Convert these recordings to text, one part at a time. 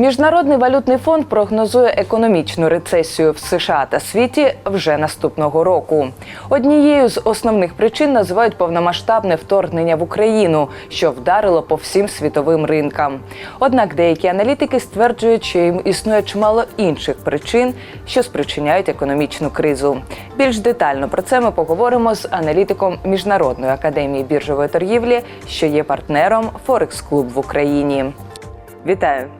Міжнародний валютний фонд прогнозує економічну рецесію в США та світі вже наступного року. Однією з основних причин називають повномасштабне вторгнення в Україну, що вдарило по всім світовим ринкам. Однак деякі аналітики стверджують, що їм існує чимало інших причин, що спричиняють економічну кризу. Більш детально про це ми поговоримо з аналітиком Міжнародної академії біржової торгівлі, що є партнером Форекс Клуб в Україні. Вітаю!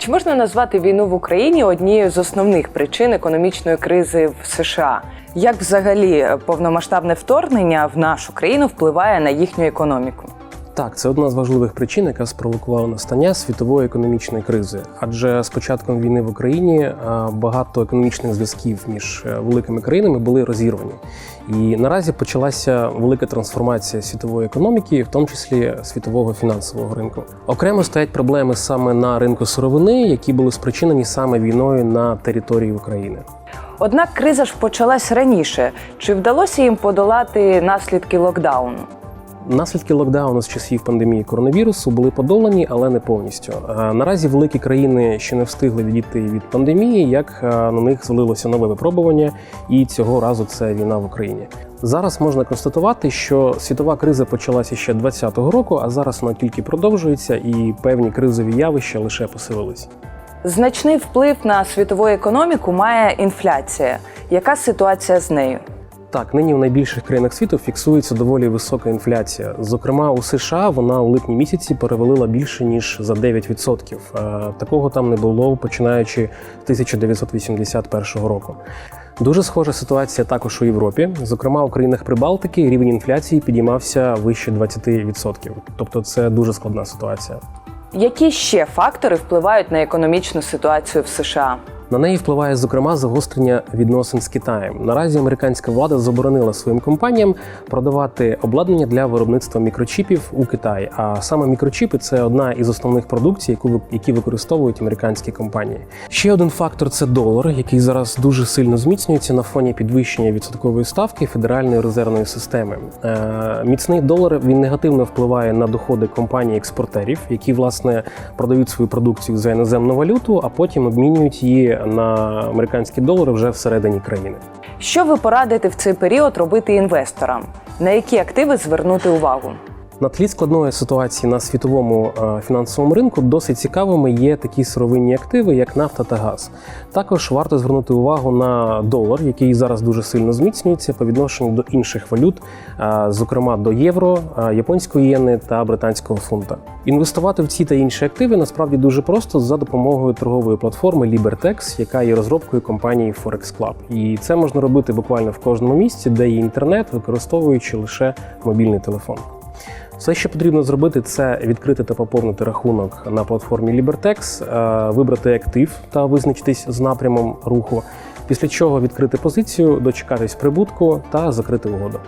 Чи можна назвати війну в Україні однією з основних причин економічної кризи в США? Як взагалі повномасштабне вторгнення в нашу країну впливає на їхню економіку? Так, це одна з важливих причин, яка спровокувала настання світової економічної кризи. Адже з початком війни в Україні е, багато економічних зв'язків між е, великими країнами були розірвані. І наразі почалася велика трансформація світової економіки, в тому числі світового фінансового ринку. Окремо стоять проблеми саме на ринку сировини, які були спричинені саме війною на території України. Однак криза ж почалась раніше. Чи вдалося їм подолати наслідки локдауну? Наслідки локдауну з часів пандемії коронавірусу були подолані, але не повністю. Е, Наразі великі країни ще не встигли відійти від пандемії, як е, на них звалилося нове випробування, і цього разу це війна в Україні. Зараз можна констатувати, що світова криза почалася ще 2020 року, а зараз вона тільки продовжується, і певні кризові явища лише посилились. Значний вплив на світову економіку має інфляція. Яка ситуація з нею? Так, нині в найбільших країнах світу фіксується доволі висока інфляція. Зокрема, у США вона у липні місяці перевалила більше ніж за 9%. Е, Такого там не було починаючи з 1981 року. Дуже схожа ситуація також у Європі. Зокрема, у країнах Прибалтики рівень інфляції підіймався вище 20%. Тобто, це дуже складна ситуація. Які ще фактори впливають на економічну ситуацію в США? На неї впливає зокрема загострення відносин з Китаєм. Наразі американська влада заборонила своїм компаніям продавати обладнання для виробництва мікрочіпів у Китаї. А саме мікрочіпи це одна із основних продукцій, яку які використовують американські компанії. Ще один фактор це долар, який зараз дуже сильно зміцнюється на фоні підвищення відсоткової ставки Федеральної резервної системи. Е, міцний долар він негативно впливає на доходи компаній-експортерів, які власне продають свою продукцію за іноземну валюту, а потім обмінюють її на американські долари вже всередині країни. Що ви порадите в цей період робити інвесторам? На які активи звернути увагу? На тлі складної ситуації на світовому е, фінансовому ринку досить цікавими є такі сировинні активи, як нафта та газ. Також варто звернути увагу на долар, який зараз дуже сильно зміцнюється по відношенню до інших валют, е, зокрема до євро, е, японської єни та британського фунта. Інвестувати в ці та інші активи насправді дуже просто за допомогою торгової платформи LiberTex, яка є розробкою компанії Forex Club. І це можна робити буквально в кожному місці, де є інтернет, використовуючи лише мобільний телефон. Все, що потрібно зробити, це відкрити та поповнити рахунок на платформі LiberTex, е, вибрати актив та визначитись з напрямом руху. Після чого відкрити позицію, дочекатись прибутку та закрити угоду.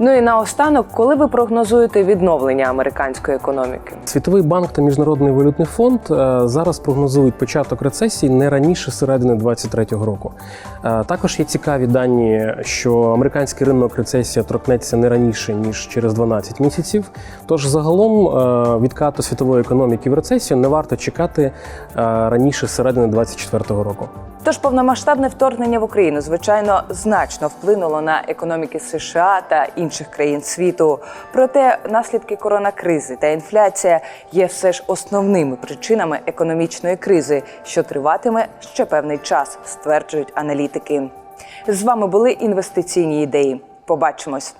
Ну і наостанок, коли ви прогнозуєте відновлення американської економіки? Світовий банк та міжнародний валютний фонд е, зараз прогнозують початок рецесії не раніше середини 2023 року. Е, Також є цікаві дані, що американський ринок рецесія торкнеться не раніше ніж через 12 місяців. Тож загалом е, відкату світової економіки в рецесію не варто чекати раніше середини 2024 року. Тож повномасштабне вторгнення в Україну, звичайно, значно вплинуло на економіки США та інших країн світу. Проте наслідки коронакризи та інфляція є все ж основними причинами економічної кризи, що триватиме ще певний час, стверджують аналітики. З вами були інвестиційні ідеї. Побачимось.